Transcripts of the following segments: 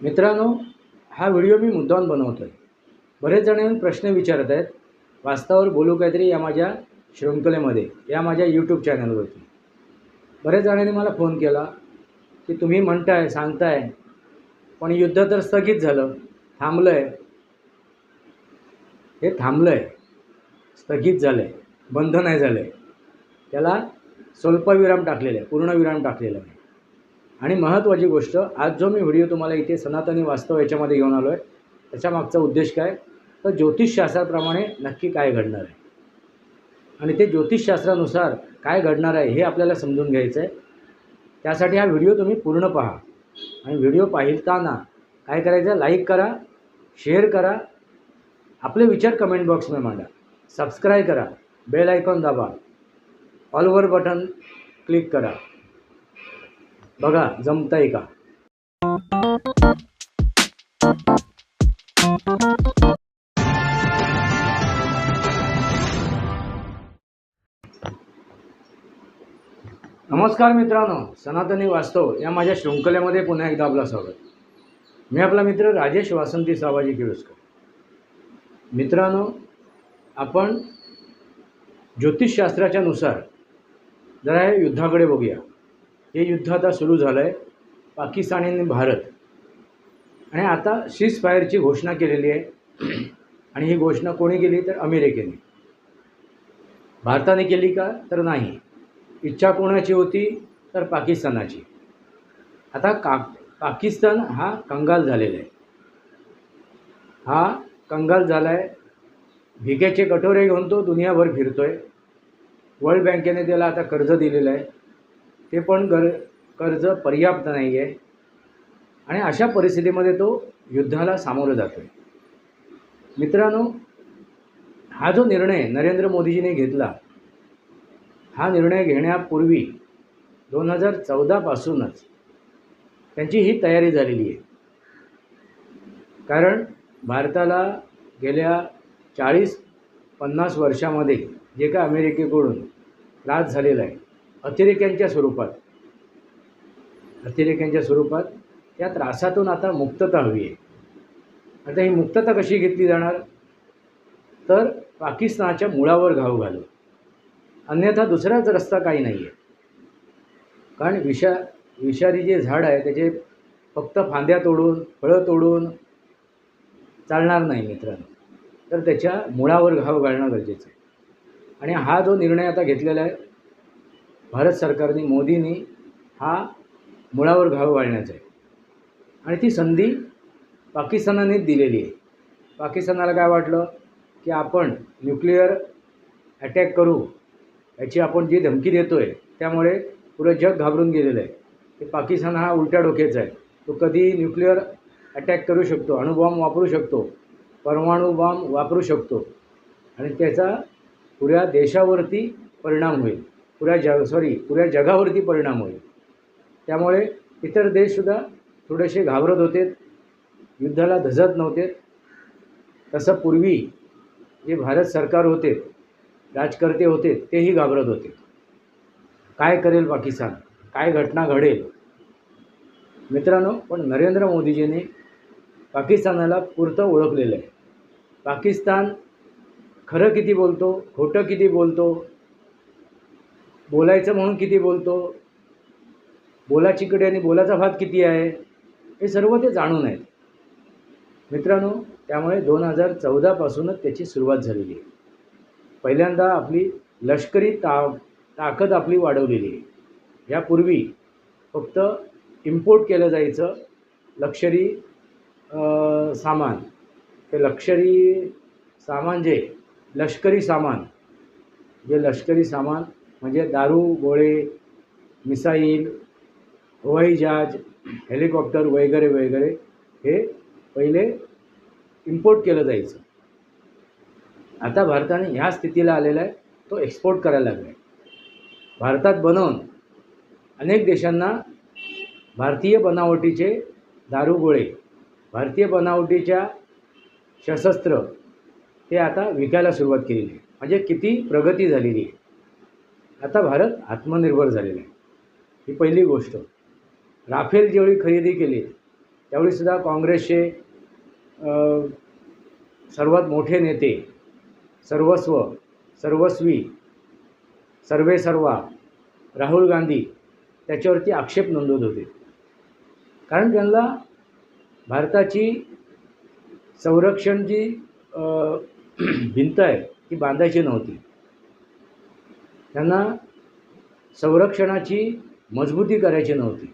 मित्रांनो हा व्हिडिओ मी मुद्दाम बनवतो आहे बरेच जण येऊन प्रश्न विचारत आहेत वास्तवावर बोलू काहीतरी या माझ्या शृंखलेमध्ये या माझ्या यूट्यूब चॅनलवरती बरेच जणांनी मला फोन केला की तुम्ही म्हणताय सांगताय पण युद्ध तर स्थगित झालं थांबलं आहे हे थांबलं आहे स्थगित झालं आहे बंद नाही झालं आहे त्याला स्वल्पविराम टाकलेला आहे पूर्णविराम टाकलेला आहे. आणि महत्त्वाची गोष्ट आज जो मी व्हिडिओ तुम्हाला इथे सनातनी वास्तव याच्यामध्ये घेऊन आलो आहे त्याच्या मागचा उद्देश काय? तर ज्योतिषशास्त्राप्रमाणे नक्की काय घडणार आहे? आणि ते ज्योतिषशास्त्रानुसार काय घडणार आहे हे आपल्याला समजून घ्यायचं आहे त्यासाठी हा व्हिडिओ तुम्ही पूर्ण पहा. आणि व्हिडिओ पाहिताना काय करायचं? लाईक करा शेअर करा. आपले विचार कमेंट बॉक्समध्ये मांडा. सबस्क्राईब करा. बेल आयकॉन दाबा. ऑलवर बटन क्लिक करा. बघा जमतंय का? नमस्कार मित्रांनो सनातनी वास्तव या माझ्या शृंखलेमध्ये पुन्हा एकदा आपला स्वागत. मी आपला मित्र राजेश वासंती सावाजी किळुसकर मित्रांनो आपण ज्योतिषशास्त्राच्या नुसार जरा हे युद्धाकडे बघूया. हे युद्ध आता सुरू झालं आहे पाकिस्तान आणि भारत. आणि आता सीज फायरची घोषणा केलेली आहे. आणि ही घोषणा कोणी केली? तर अमेरिकेने. भारताने केली का? तर नाही. इच्छा कोणाची होती? तर पाकिस्तानाची. आता का पाकिस्तान हा कंगाल झालेला आहे. हा कंगाल झाला आहे भिकेचे कटोरे घेऊन तो दुनियाभर फिरतो आहे वर्ल्ड बँकेने त्याला आता कर्ज दिलेलं आहे. ते पण गर कर्ज पर्याप्त नाही आहे आणि अशा परिस्थितीमध्ये तो युद्धाला सामोरं जातो आहे मित्रांनो हा जो निर्णय नरेंद्र मोदीजीने घेतला हा निर्णय घेण्यापूर्वी दोन हजार चौदापासूनच त्यांची ही तयारी झालेली आहे. कारण भारताला गेल्या चाळीस पन्नास वर्षामध्ये जे काय अमेरिकेकडून त्रास झालेला आहे अतिरेक्यांच्या स्वरूपात. अतिरेक्यांच्या स्वरूपात. या त्रासातून आता मुक्तता हवी आहे. आता ही मुक्तता कशी घेतली जाणार? तर पाकिस्तानाच्या मुळावर घाव घालून. अन्यथा दुसराच रस्ता काही नाही आहे कारण विषा विषारी जे झाड आहे त्याचे फक्त फांद्या तोडून फळं तोडून चालणार नाही मित्रांनो. तर त्याच्या मुळावर घाव घालणं गरजेचं आहे. आणि हा जो निर्णय आता घेतलेला आहे भारत सरकारने मोदींनी हा मुळावर घाव घालण्याचा आहे. आणि ती संधी पाकिस्तानानेच दिलेली आहे. पाकिस्तानाला काय वाटलं? की आपण न्यूक्लिअर अटॅक करू याची आपण जी धमकी देतो आहे त्यामुळे पुरं जग घाबरून गेलेलं आहे. की पाकिस्तान हा उलट्या डोक्याचा आहे. तो कधी न्यूक्लिअर अटॅक करू शकतो अणुबॉम्ब वापरू शकतो परमाणू बॉम्ब वापरू शकतो. आणि त्याचा पुऱ्या देशावरती परिणाम होईल. पुऱ्या जग सॉरी पुऱ्या जगावरती परिणाम होईल. त्यामुळे इतर देशसुद्धा थोडेसे घाबरत होते. युद्धाला धजत नव्हते. तसं पूर्वी जे भारत सरकार होते राजकर्ते होते तेही घाबरत होते. काय करेल पाकिस्तान? काय घटना घडेल? मित्रांनो पण नरेंद्र मोदीजींनी पाकिस्तानाला पुरतं ओळखलेलं आहे. पाकिस्तान खरं किती बोलतो खोटं किती बोलतो बोलायचं म्हणून किती बोलतो? बोलाची कडे आणि बोलाचा भात किती आहे? हे सर्व ते जाणून आहेत. मित्रांनो त्यामुळे दोन हजार चौदापासूनच त्याची सुरुवात झालेली आहे. पहिल्यांदा आपली लष्करी ता ताकद आपली वाढवलेली आहे. यापूर्वी फक्त इम्पोर्ट केलं जायचं लक्षरी सामान. ते लक्षरी सामान जे लष्करी सामान जे लष्करी सामान म्हणजे दारू गोळे मिसाईल हवाई जहाज हेलिकॉप्टर वगैरे वगैरे हे पहिले इम्पोर्ट केलं जायचं. आता भारताने ह्या स्थितीला आलेला आहे तो एक्सपोर्ट करायला लागला आहे भारतात बनवून अनेक देशांना भारतीय बनावटीचे दारुगोळे भारतीय बनावटीच्या सशस्त्र ते आता विकायला सुरुवात केलेली आहे. म्हणजे किती प्रगती झालेली आहे. आता भारत आत्मनिर्भर झालेला आहे. ही पहिली गोष्ट. राफेल ज्यावेळी खरेदी केली त्यावेळीसुद्धा काँग्रेसचे सर्वात मोठे नेते सर्वस्व सर्वस्वी सर्वे सर्वा राहुल गांधी त्याच्यावरती आक्षेप नोंदवत होते. कारण त्यांना भारताची संरक्षण जी भिंत आहे ती बांधायची नव्हती. त्यांना संरक्षणाची मजबूती करायची नव्हती.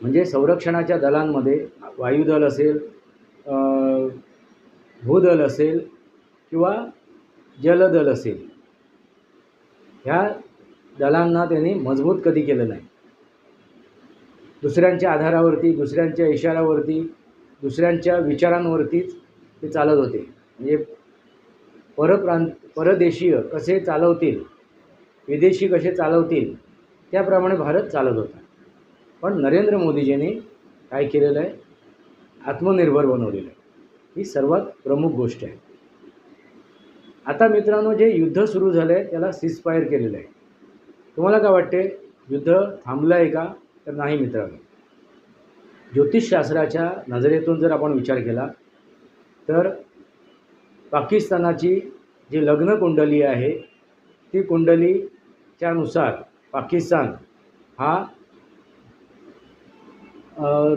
म्हणजे संरक्षणाच्या दलांमध्ये वायुदल असेल भूदल असेल किंवा जलदल असेल ह्या दलांना त्यांनी मजबूत कधी केलं नाही. दुसऱ्यांच्या आधारावरती दुसऱ्यांच्या इशाऱ्यावरती दुसऱ्यांच्या विचारांवरतीच ते चालत होते. म्हणजे परप्रांत परदेशीय कसे चालवतील विदेशी कसे चालवतील त्याप्रमाणे भारत चालत होता. पण नरेंद्र मोदीजींनी काय केलेलं आहे? आत्मनिर्भर बनवलेलं आहे. ही सर्वात प्रमुख गोष्ट आहे. आता मित्रांनो जे युद्ध सुरू झालं आहे त्याला सिस्पायर केलेलं आहे. तुम्हाला काय वाटते? युद्ध थांबलं आहे का? तर नाही मित्रांनो. ज्योतिषशास्त्राच्या नजरेतून जर आपण विचार केला तर पाकिस्तानाची जी लग्न कुंडली आहे ती कुंडलीच्यानुसार पाकिस्तान हा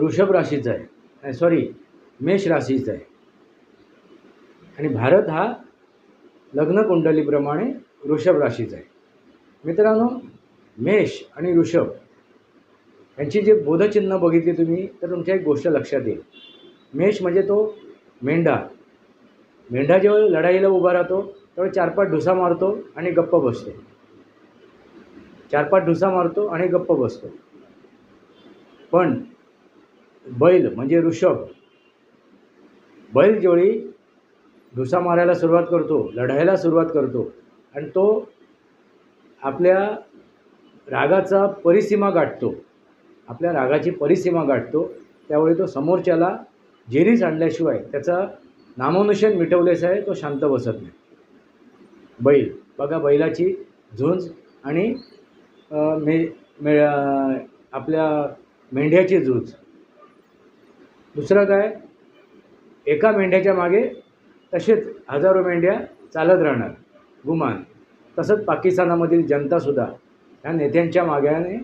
ऋषभ राशीचा आहे. नाही सॉरी मेष राशीचा आहे. आणि भारत हा लग्न कुंडलीप्रमाणे वृषभ राशीचा आहे. मित्रांनो मेष आणि ऋषभ यांची जे बोधचिन्ह बघितली तुम्ही तर तुमच्या एक गोष्ट लक्षात येईल. मेष म्हणजे तो मेंढा. मेंढा जेव्हा लढाईला उभा राहतो तेव्हा चार पाच ढुसा मारतो आणि गप्प बसतो. चार पाच ढुसा मारतो आणि गप्प बसतो. पण बैल म्हणजे ऋषभ बैल जेवळी ढुसा मारायला सुरुवात करतो लढायला सुरुवात करतो आणि तो आपल्या रागाचा परिसीमा गाठतो आपल्या रागाची परिसीमा गाठतो त्यावेळी तो समोरच्याला जेरीस आणल्याशिवाय त्याचा नामानुषण मिटवलेस आहे तो शांत बसत नाही. बैल बघा बैलाची झुंज आणि मे मे आपल्या मेंढ्याची झुंज. दुसरं काय? एका मेंढ्याच्या मागे तसेच हजारो मेंढ्या चालत राहणार गुमान. तसंच पाकिस्तानामधील जनतासुद्धा ह्या नेत्यांच्या मागाने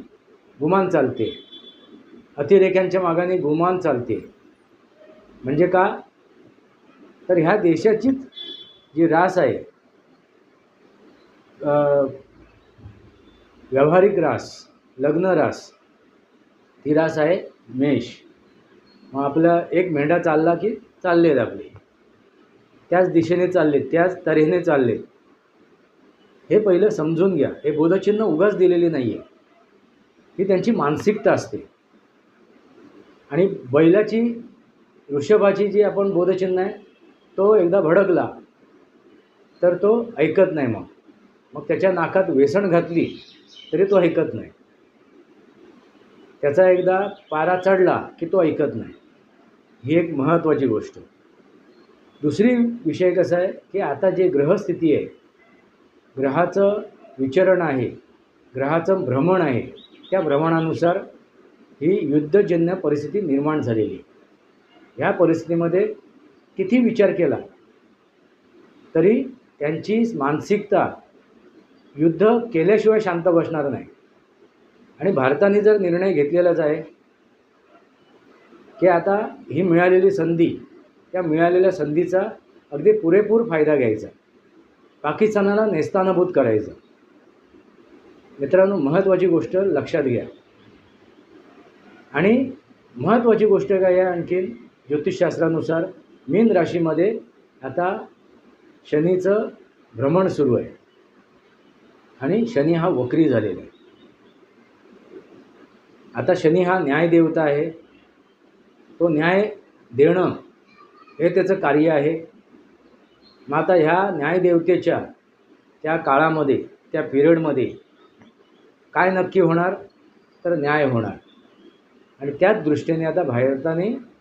गुमान चालते. अतिरेक्यांच्या मागाने गुमान चालते. म्हणजे का? तर ह्या देशाचीच जी रास आहे व्यावहारिक रास लग्न रास ती रास आहे मेष. मग आपला एक मेंढा चालला की चाललेत आपले. त्याच दिशेने चालले त्याच तऱ्हेने चालले. हे पहिलं समजून घ्या. हे बोधचिन्ह उगाच दिलेली नाही आहे ही त्यांची मानसिकता असते. आणि बैलाची वृषभाची जी आपण बोधचिन्ह आहे तो एकदा भडकला तर तो ऐकत नाही मग. मग त्याच्या नाकात वेसण घातली तरी तो ऐकत नाही. त्याचा एकदा पारा चढला की तो ऐकत नाही. ही एक महत्त्वाची गोष्ट. दुसरी विषय कसा आहे की आता जे ग्रहस्थिती आहे ग्रहाचं विचरण आहे ग्रहाचं भ्रमण आहे त्या भ्रमणानुसार ही युद्धजन्य परिस्थिती निर्माण झालेली आहे. ह्या परिस्थितीमध्ये किती विचार केला तरी त्यांची मानसिकता युद्ध केल्याशिवाय शांत बसणार नाही. आणि भारताने जर निर्णय घेतलेलाच आहे की आता ही मिळालेली संधी त्या मिळालेल्या संधीचा अगदी पुरेपूर फायदा घ्यायचा. पाकिस्तानाला नेस्तानभूत करायचं. मित्रांनो महत्त्वाची गोष्ट लक्षात घ्या. आणि महत्त्वाची गोष्ट काय आहे आणखीन? ज्योतिषशास्त्रानुसार मीन राशीमध्ये आता शनीचं भ्रमण सुरू आहे. आणि शनी हा वक्री झालेला आहे. आता शनी हा न्यायदेवता आहे. तो न्याय देणं हे त्याचं कार्य आहे. मग आता ह्या न्यायदेवतेच्या त्या काळामध्ये त्या पिरियडमध्ये काय नक्की होणार? तर न्याय होणार. आणि त्याच दृष्टीने आता भारताने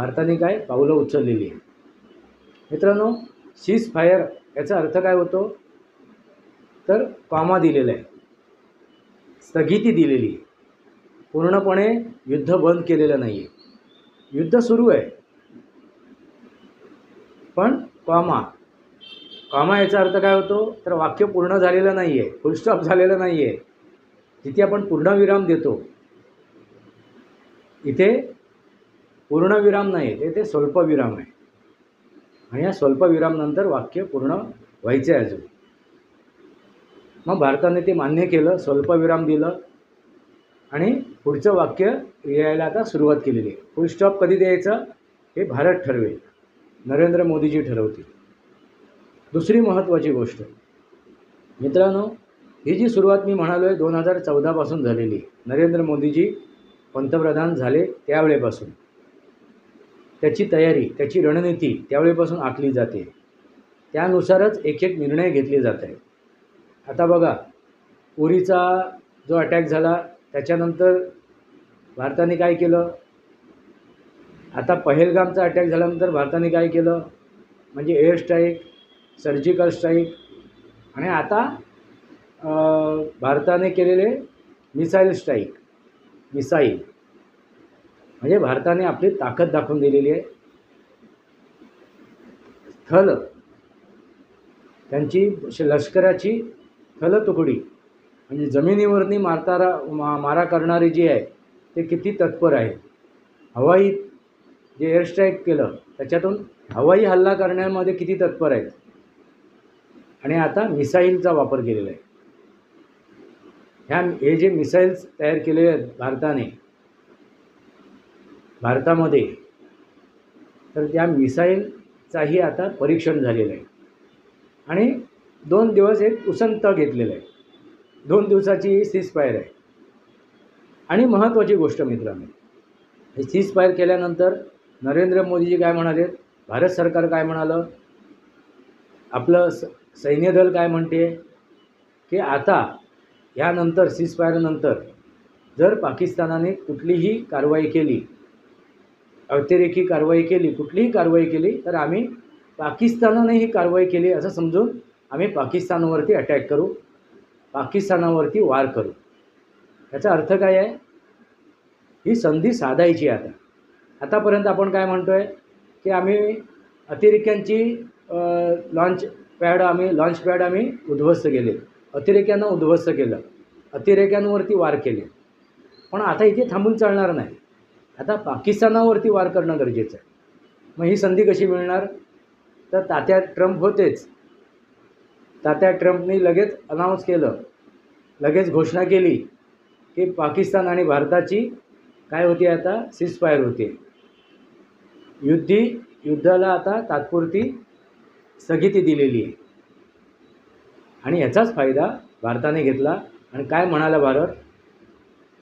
भारताने काय पावलं उचललेली आहे मित्रांनो सीज फायर याचा अर्थ काय होतो? तर कॉमा दिलेला आहे स्थगिती दिलेली आहे. पूर्णपणे युद्ध बंद केलेलं नाही आहे युद्ध सुरू आहे. पण कॉमा कॉमा याचा अर्थ काय होतो? तर वाक्य पूर्ण झालेलं नाही आहे फुलस्टॉप झालेलं नाही आहे जिथे आपण पूर्णविराम देतो इथे पूर्णविराम नाही आहे ते स्वल्पविराम आहे. आणि या स्वल्पविरामनंतर वाक्य पूर्ण व्हायचं आहे अजून. मग भारताने ते मान्य केलं स्वल्पविराम दिलं. आणि पुढचं वाक्य लिहायला आता सुरुवात केलेली आहे. फुल स्टॉप कधी द्यायचं? हे भारत ठरवेल. नरेंद्र मोदीजी ठरवतील. दुसरी महत्त्वाची गोष्ट. मित्रांनो ही जी सुरुवात मी म्हणालो आहे दोन हजार चौदापासून झालेली आहे. नरेंद्र मोदीजी पंतप्रधान झाले त्यावेळेपासून. त्याची तयारी त्याची रणनीती त्यावेळेपासून आखली जाते. त्यानुसारच एक एक निर्णय घेतले जात आहेत. आता बघा उरीचा जो अटॅक झाला त्याच्यानंतर भारताने काय केलं? आता पहेलगामचा अटॅक झाल्यानंतर भारताने काय केलं? म्हणजे एअर स्ट्राईक सर्जिकल स्ट्राईक आणि आता भारताने केलेले मिसाईल स्ट्राईक मिसाईल म्हणजे भारताने आपली ताकद दाखवून दिलेली आहे. थल. त्यांची श- लष्कराची थल तुकडी म्हणजे जमिनीवरनी मारतारा मा मारा करणारी जी आहे ते किती तत्पर आहे. हवाई जे एअर स्ट्राईक केलं त्याच्यातून हवाई हल्ला करण्यामध्ये किती तत्पर आहेत. आणि आता मिसाईलचा वापर केलेला आहे. ह्या हे जे मिसाईल्स तयार केलेले आहेत भारताने भारतामध्ये. तर त्या मिसाईलचाही आता परीक्षण झालेलं आहे. आणि दोन दिवस एक उसंत घेतलेलं आहे. दोन दिवसाची सीजफायर आहे. आणि महत्त्वाची गोष्ट मित्रांनो हे सीजफायर केल्यानंतर नरेंद्र मोदीजी काय म्हणाले? भारत सरकार काय म्हणालं? आपलं स सैन्यदल काय म्हणते? की आता ह्यानंतर सीजफायरनंतर जर पाकिस्तानाने कुठलीही कारवाई केली अतिरेकी कारवाई केली कुठलीही कारवाई केली तर आम्ही पाकिस्तानाने ही कारवाई केली असं समजून आम्ही पाकिस्तानवरती अटॅक करू पाकिस्तानावरती वार करू. याचा अर्थ काय आहे? ही संधी साधायची आहे आता. आतापर्यंत आपण काय म्हणतो आहे की आम्ही अतिरेक्यांची लॉन्च पॅड आम्ही लॉन्च पॅड आम्ही उद्ध्वस्त केले. अतिरेक्यांना उद्ध्वस्त केलं. अतिरेक्यांवरती वार केले. पण आता इथे थांबून चालणार नाही. आता पाकिस्तानावरती वार करणं गरजेचं आहे. मग ही संधी कशी मिळणार? तर तात्या ट्रम्प होतेच. तात्या ट्रम्पनी लगेच अनाऊन्स केलं. लगेच घोषणा केली की पाकिस्तान आणि भारताची काय होती आता? सिसफायर होते. युद्धी युद्धाला आता तात्पुरती स्थगिती दिलेली आहे. आणि याचाच फायदा भारताने घेतला. आणि काय म्हणाला भारत?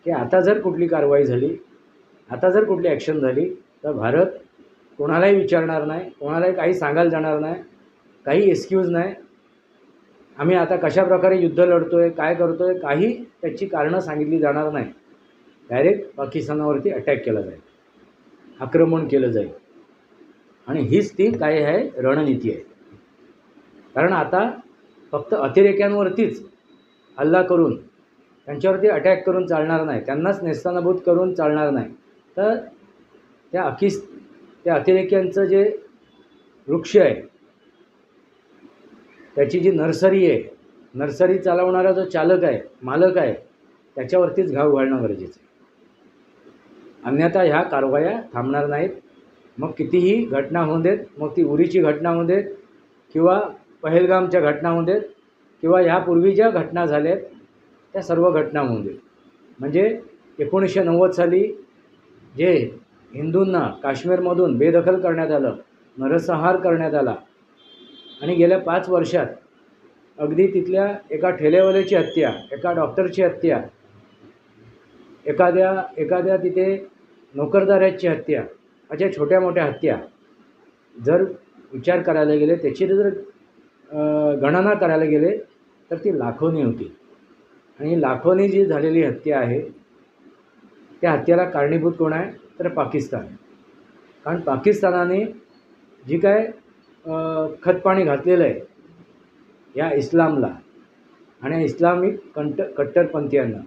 की आता जर कुठली कारवाई झाली आता जर कुठली ॲक्शन झाली तर भारत कोणालाही विचारणार नाही कोणालाही काही सांगायला जाणार नाही काही एक्सक्यूज नाही. आम्ही आता कशा प्रकारे युद्ध लढतो आहे काय करतो आहे काही त्याची कारणं सांगितली जाणार नाही. डायरेक्ट पाकिस्तानावरती अटॅक केला जाईल. आक्रमण केलं जाईल. आणि हीच ती काय आहे? रणनीती आहे. कारण आता फक्त अतिरेक्यांवरतीच हल्ला करून त्यांच्यावरती अटॅक करून चालणार नाही. त्यांनाच नेस्तानाभूत करून चालणार नाही. तर त्या अखिस त्या अतिरेक्यांचं जे वृक्ष आहे त्याची जी नर्सरी आहे नर्सरी चालवणारा जो चालक आहे मालक आहे त्याच्यावरतीच घाव घालणं गरजेचं आहे. अन्यथा ह्या कारवाया थांबणार नाहीत. मग कितीही घटना होऊ देत मग ती उरीची घटना होऊ देत किंवा पहलगामच्या घटना होऊ देत किंवा ह्यापूर्वी ज्या घटना झाल्या आहेत त्या सर्व घटना होऊ देत. म्हणजे एकोणीसशे नव्वद साली जे हिंदूंना काश्मीरमधून बेदखल करण्यात आलं नरसंहार करण्यात आला. आणि गेल्या पाच वर्षात अगदी तिथल्या एका ठेलेवाल्याची हत्या एका डॉक्टरची हत्या एखाद्या एखाद्या तिथे नोकरदाराची हत्या अशा छोट्या मोठ्या हत्या. जर विचार करायला गेले त्याची जर गणना करायला गेले तर ती लाखोनी होती. आणि लाखोनी जी झालेली हत्या आहे त्या हत्येला कारणीभूत कोण आहे? तर पाकिस्तान. कारण पाकिस्तानाने जी काय खतपाणी घातलेलं आहे या इस्लामला आणि इस्लामिक कंट कट्टरपंथीयांना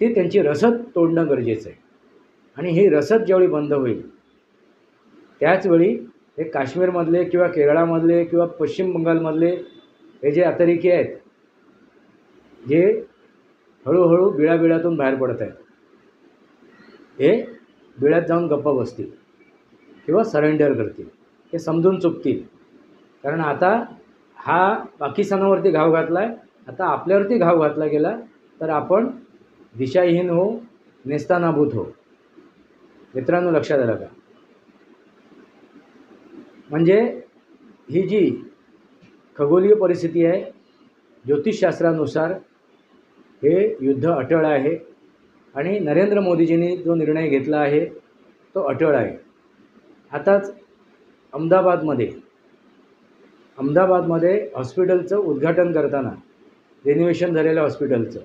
ते त्यांची रसद तोडणं गरजेचं आहे. आणि ही रसद ज्यावेळी बंद होईल त्याचवेळी हे काश्मीरमधले किंवा केरळामधले किंवा पश्चिम बंगालमधले हे जे अतिरेकी आहेत जे हळूहळू बिळाबिळातून बाहेर पडत आहेत. हे बिळ्यात जाऊन गप्पा बसतील किंवा सरेंडर करतील. हे समजून चुकतील. कारण आता हा पाकिस्तानावरती घाव घातला आहे आता आपल्यावरती घाव घातला गेला तर आपण दिशाहीन हो नेस्तानाभूत हो मित्रांनो लक्षात आलं का? म्हणजे ही जी खगोलीय परिस्थिती आहे ज्योतिषशास्त्रानुसार हे युद्ध अटळ आहे. आणि नरेंद्र मोदीजींनी जो निर्णय घेतला आहे तो अटळ आहे. आताच अहमदाबादमध्ये अहमदाबादमध्ये हॉस्पिटलचं उद्घाटन करताना रेनोव्हेशन झालेल्या हॉस्पिटलचं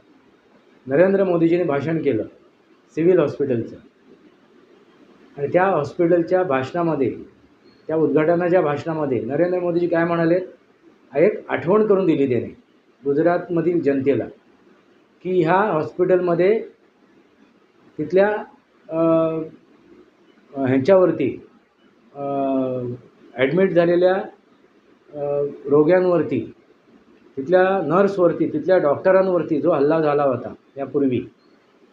नरेंद्र मोदीजींनी भाषण केलं सिव्हिल हॉस्पिटलचं. आणि त्या हॉस्पिटलच्या भाषणामध्ये त्या उद्घाटनाच्या भाषणामध्ये नरेंद्र मोदीजी काय म्हणाले? एक आठवण करून दिली त्याने गुजरातमधील जनतेला की ह्या हॉस्पिटलमध्ये तिथल्या ह्यांच्यावरती ॲडमिट झालेल्या रोग्यांवरती तिथल्या नर्सवरती तिथल्या डॉक्टरांवरती जो हल्ला झाला होता यापूर्वी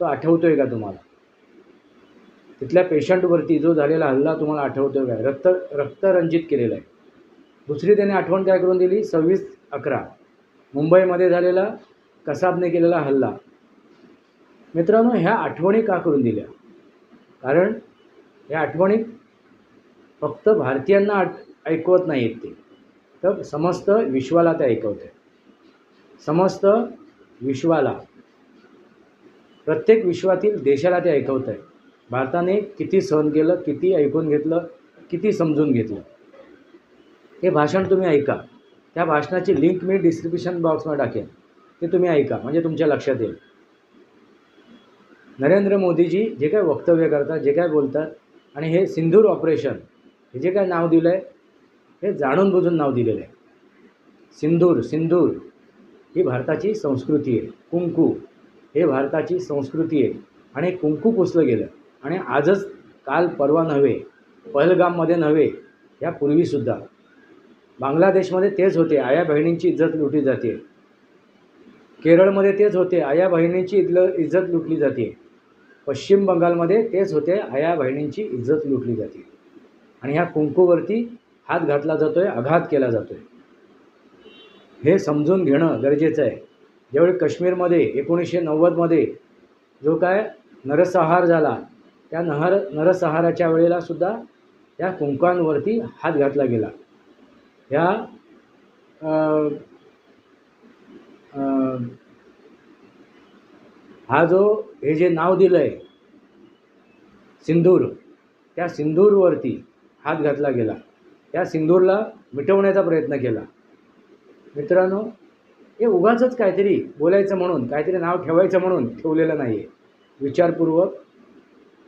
तो आठवतो आहे का तुम्हाला? तिथल्या पेशंटवरती जो झालेला हल्ला तुम्हाला आठवतो आहे का? रक्त रक्तरंजित केलेला आहे. दुसरी त्याने आठवण काय करून दिली? सव्वीस अकरा. मुंबईमध्ये झालेला कसाबने केलेला हल्ला. मित्रांनो ह्या आठवणी का करून दिल्या? कारण ह्या आठवणी फक्त भारतीयांना आठ ऐकवत नाही आहेत ते. तर समस्त विश्वाला ते ऐकवते समस्त विश्वाला प्रत्येक विश्वातील देशाला ते ऐकवत आहे भारताने किती सहन केलं किती ऐकून घेतलं किती समजून घेतलं. हे भाषण तुम्ही ऐका. त्या भाषणाची लिंक मी डिस्क्रिप्शन बॉक्समध्ये टाकेन. ते तुम्ही ऐका म्हणजे तुमच्या लक्षात येईल. नरेंद्र मोदीजी जे काय वक्तव्य करतात जे काय बोलतात आणि हे सिंदूर ऑपरेशन हे जे काय नाव दिलं आहे हे जाणून बुजून नाव दिलेलं आहे. सिंदूर सिंदूर ही भारताची संस्कृती आहे. कुंकू हे भारताची संस्कृती आहे. आणि कुंकू पुसलं गेलं. आणि आजच काल परवा नव्हे पहलगाममध्ये नव्हे यापूर्वीसुद्धा बांगलादेशमध्ये तेच होते. आया बहिणींची इज्जत लुटली जाते. केरळमध्ये तेच होते. आया बहिणींची इज्ल इज्जत लुटली जाते. पश्चिम बंगालमध्ये तेच होते आया बहिणींची इज्जत लुटली जाते. आणि ह्या कुंकूवरती हात घातला जातो आहे आघात केला जातो आहे हे समजून घेणं गरजेचं आहे. ज्यावेळी काश्मीरमध्ये एकोणीसशे नव्वदमध्ये जो काय नरसंहार झाला त्या नहर नरसंहाराच्या वेळेला सुद्धा त्या कुंकांवरती हात घातला गेला. ह्या हा जो हे जे नाव दिलं आहे सिंदूर त्या सिंदूरवरती हात घातला गेला. त्या सिंदूरला मिटवण्याचा प्रयत्न केला. मित्रांनो हे उगाचंच काहीतरी बोलायचं म्हणून काहीतरी नाव ठेवायचं म्हणून ठेवलेलं नाही आहे विचारपूर्वक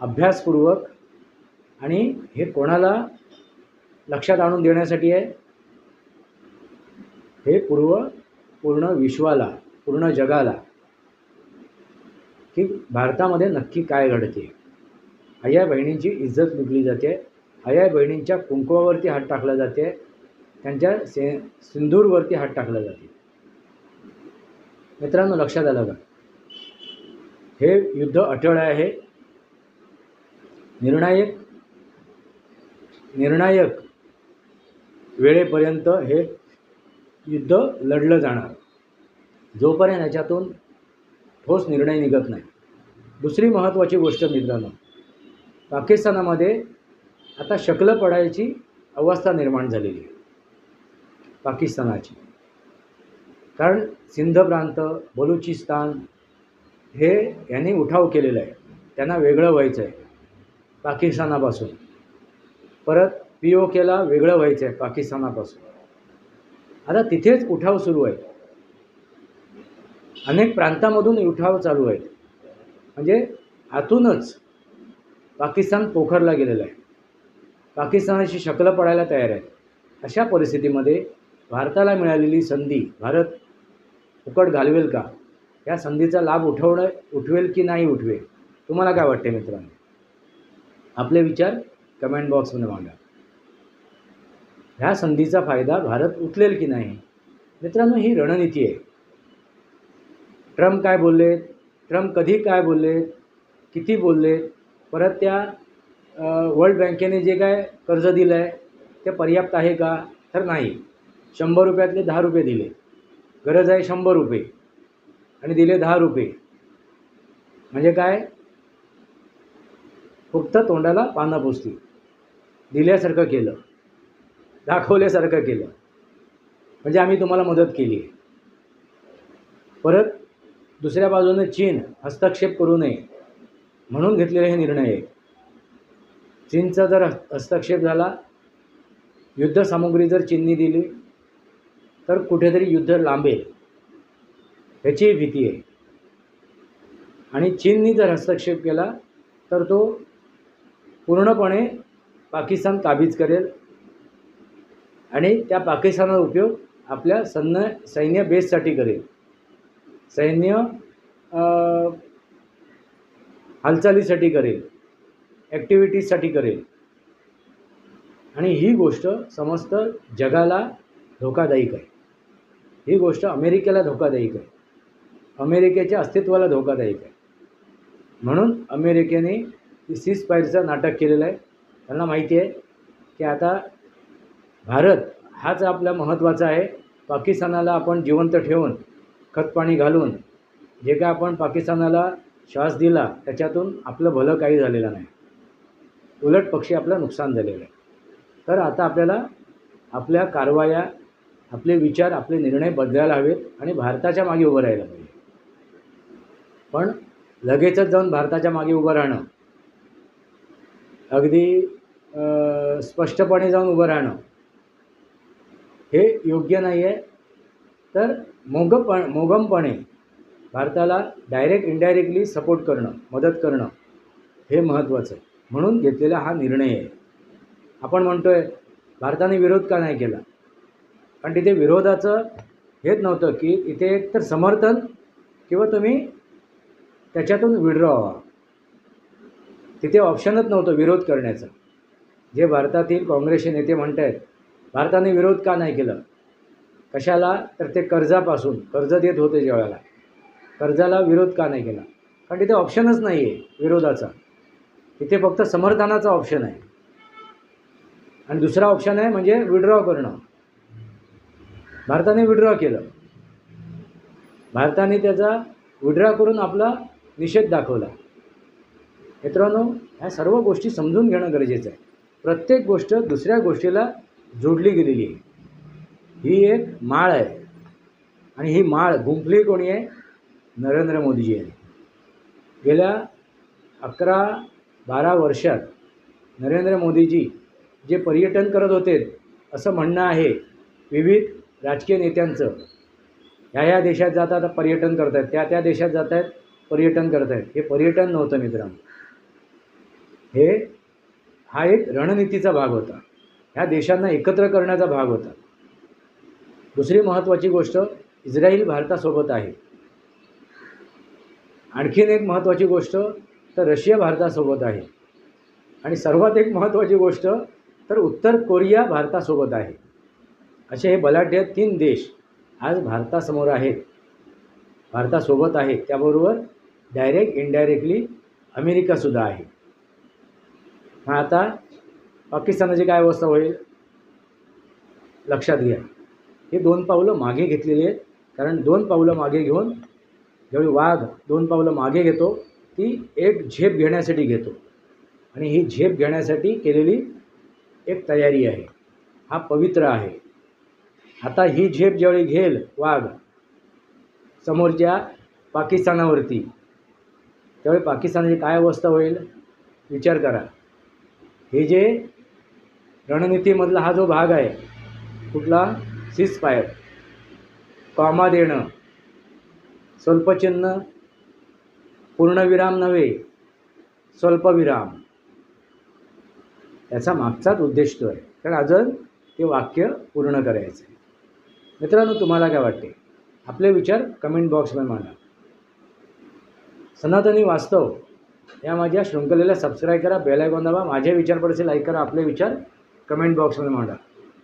अभ्यासपूर्वक आणि हे कोणाला लक्षात आणून देण्यासाठी आहे? हे पूर्व पूर्ण विश्वाला पूर्ण जगाला. की भारतामध्ये नक्की काय घडते? आया बहिणींची इज्जत लुटली जाते. आया बहिणींच्या कुंकवावरती हात टाकला जाते. त्यांच्या से सिंदूरवरती हात टाकला जाते. मित्रांनो लक्षात आलं का? हे युद्ध अटळ आहे. निर्णायक निर्णायक वेळेपर्यंत हे युद्ध लढलं जाणार. जोपर्यंत याच्यातून ठोस निर्णय निघत नाही. दुसरी महत्त्वाची गोष्ट मित्रांनो पाकिस्तानामध्ये आता शकलं पडायची अवस्था निर्माण झालेली आहे. पाकिस्तानाची. कारण सिंध प्रांत बलुचिस्तान हे यांनी उठाव केलेला आहे. त्यांना वेगळं व्हायचं आहे. पाकिस्तानापासून. परत पी ओ केला वेगळं व्हायचं आहे पाकिस्तानापासून. आता तिथेच उठाव सुरू आहे अनेक प्रांतामधून उठाव चालू आहेत. म्हणजे आतूनच पाकिस्तान पोखरला गेलेलं आहे. पाकिस्तानाची शकलं पडायला तयार आहे अशा परिस्थितीमध्ये भारताला मिळालेली संधी भारत फुकट घालवेल का? या संधीचा लाभ उठवणं उठवेल की नाही उठवेल? तुम्हाला काय वाटते मित्रांनो? आपले विचार कमेंट बॉक्समध्ये मांडा. ह्या संधीचा फायदा भारत उचलेल की नाही? मित्रांनो ही रणनीती आहे. ट्रम्प काय बोलले? ट्रम्प कधी काय बोलले किती बोलले परत त्या वर्ल्ड बँकेने जे काय कर्ज दिलं आहे ते पर्याप्त आहे का? तर नाही. शंभर रुपयातले दहा रुपये दिले. गरज आहे शंभर रुपये. आणि दिले दहा रुपये. म्हणजे काय? फक्त तोंडाला पानं पुसती दिल्यासारखं केलं. दाखवल्यासारखं केलं. म्हणजे आम्ही तुम्हाला मदत केली. परत दुसऱ्या बाजूने चीन हस्तक्षेप करू नये म्हणून घेतलेले हे निर्णय आहे. चीनचा जर हस्तक्षेप झाला युद्धसामुग्री जर चीननी दिली तर कुठेतरी युद्ध लांबेल ह्याचीही भीती आहे. आणि चीननी जर हस्तक्षेप केला तर तो पूर्णपणे पाकिस्तान काबीज करेल आणि त्या पाकिस्तानचा उपयोग आपल्या सन्न सैन्य बेससाठी करेल. सैन्य हालचालीसाठी करेल ॲक्टिव्हिटीजसाठी करेल. आणि ही गोष्ट समस्त जगाला धोकादायक आहे. ही गोष्ट अमेरिकेला धोकादायक आहे. अमेरिकेच्या अस्तित्वाला धोकादायक आहे. म्हणून अमेरिकेने सीज फायरचं नाटक केलेलं आहे. त्यांना माहिती आहे की आता भारत हाच आपला महत्त्वाचा आहे. पाकिस्तानाला आपण जिवंत ठेवून खतपाणी घालून जे काय आपण पाकिस्तानाला श्वास दिला त्याच्यातून आपलं भलं काही झालेलं नाही. उलट पक्षी आपलं नुकसान झालेलं आहे. तर आता आपल्याला आपल्या कारवाया आपले विचार आपले निर्णय बदलायला हवेत आणि भारताच्या मागे उभं राहायला पाहिजे पण लगेचच जाऊन भारताच्या मागे उभं राहणं अगदी स्पष्टपणे जाऊन उभं राहणं हे योग्य नाही आहे तर मोगपण मोगमपणे भारताला डायरेक्ट इनडायरेक्टली सपोर्ट करणं मदत करणं हे महत्त्वाचं आहे. म्हणून घेतलेला हा निर्णय आहे. आपण म्हणतो आहे भारताने विरोध का नाही केला? कारण तिथे विरोधाचं हेच नव्हतं की इथे एक तर समर्थन किंवा तुम्ही त्याच्यातून विड्रॉ व्हा. तिथे ऑप्शनच नव्हतं विरोध करण्याचं. जे भारतातील काँग्रेसचे नेते म्हणत आहेत भारताने विरोध का नाही केलं? कशाला? तर ते कर्जापासून कर्ज देत होते ज्यावेळेला. कर्जाला विरोध का नाही केला? कारण तिथे ऑप्शनच नाही आहे विरोधाचा. तिथे फक्त समर्थनाचा ऑप्शन आहे. आणि दुसरा ऑप्शन आहे म्हणजे विड्रॉ करणं. भारताने विड्रॉ केलं. भारताने त्याचा विड्रॉ करून आपला निषेध दाखवला. मित्रांनो ह्या सर्व गोष्टी समजून घेणं गरजेचं आहे. प्रत्येक गोष्ट दुसऱ्या गोष्टीला जोडली गेलेली आहे. ही एक माळ आहे. आणि ही माळ गुंफली कोणी आहे? नरेंद्र मोदीजी आहे गेल्या अकरा बारा वर्षात नरेंद्र मोदीजी जे पर्यटन करत होते असं म्हणणं आहे विविध राजकीय नेत्यांचं. ह्या ह्या देशात जातात पर्यटन करत आहेत त्या त्या देशात जात आहेत पर्यटन करत आहेत हे पर्यटन नव्हतं मित्रांनो. हे हा एक रणनीतीचा भाग होता. ह्या देशांना एकत्र करण्याचा भाग होता. दुसरी महत्त्वाची गोष्ट इस्रायल भारतासोबत आहे. आणखीन एक महत्त्वाची गोष्ट तर रशिया भारतासोबत आहे. आणि सर्वात एक महत्त्वाची गोष्ट तर उत्तर कोरिया भारतासोबत आहे. असे हे बलाढ्य तीन देश आज भारतासमोर आहेत. भारतासोबत आहेत त्याबरोबर डायरेक्ट इनडायरेक्टली अमेरिकासुद्धा आहे. मग आता पाकिस्तानाची काय अवस्था होईल? लक्षात घ्या. हे दोन पावलं मागे घेतलेली आहेत. कारण दोन पावलं मागे घेऊन ज्यावेळी वाघ दोन पावलं मागे घेतो ती एक झेप घेण्यासाठी घेतो. आणि ही झेप घेण्यासाठी केलेली एक तयारी आहे. हा पवित्र आहे. आता ही झेप ज्यावेळी घेईल वाघ समोरच्या पाकिस्तानावरती त्यावेळी पाकिस्तानाची काय अवस्था होईल? विचार करा. हे जे रणनीतीमधला हा जो भाग आहे कुठला? सीज फायर कॉमा देणं स्वल्पचिन्ह पूर्णविराम नव्हे स्वल्पविराम. याचा मागचाच उद्देश तो आहे. कारण अजून ते वाक्य पूर्ण करायचं आहे मित्रांनो तुम्हाला काय वाटते? आपले विचार कमेंट बॉक्समध्ये मांडा. सनातनी वास्तव या माझ्या शृंखलेला सबस्क्राईब करा बेल आयकॉन दाबा. माझे विचार पडसे लाईक करा. आपले विचार कमेंट बॉक्समध्ये मांडा.